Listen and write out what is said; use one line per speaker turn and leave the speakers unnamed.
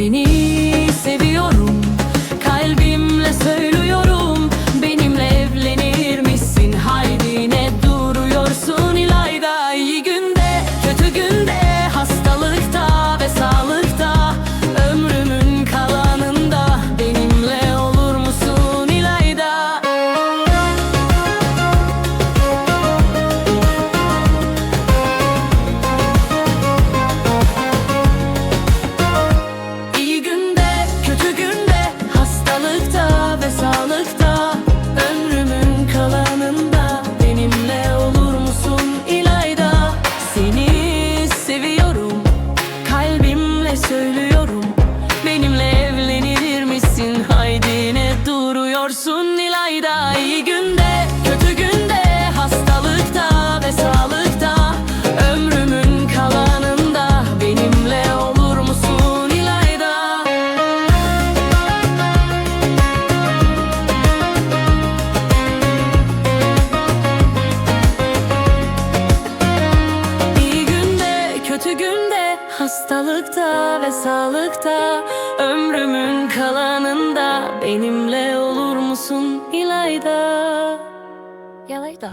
Seni seviyorum Kalbimle söylüyorum Benimle evlenir misin? Haydi ne duruyorsun İlayda İyi günde kötü günde duruyorsun İlayda? İyi günde, kötü günde, hastalıkta ve sağlıkta Ömrümün kalanında benimle olur musun İlayda? İyi günde, kötü günde, hastalıkta ve sağlıkta Ömrümün kalanında benimle 間やられた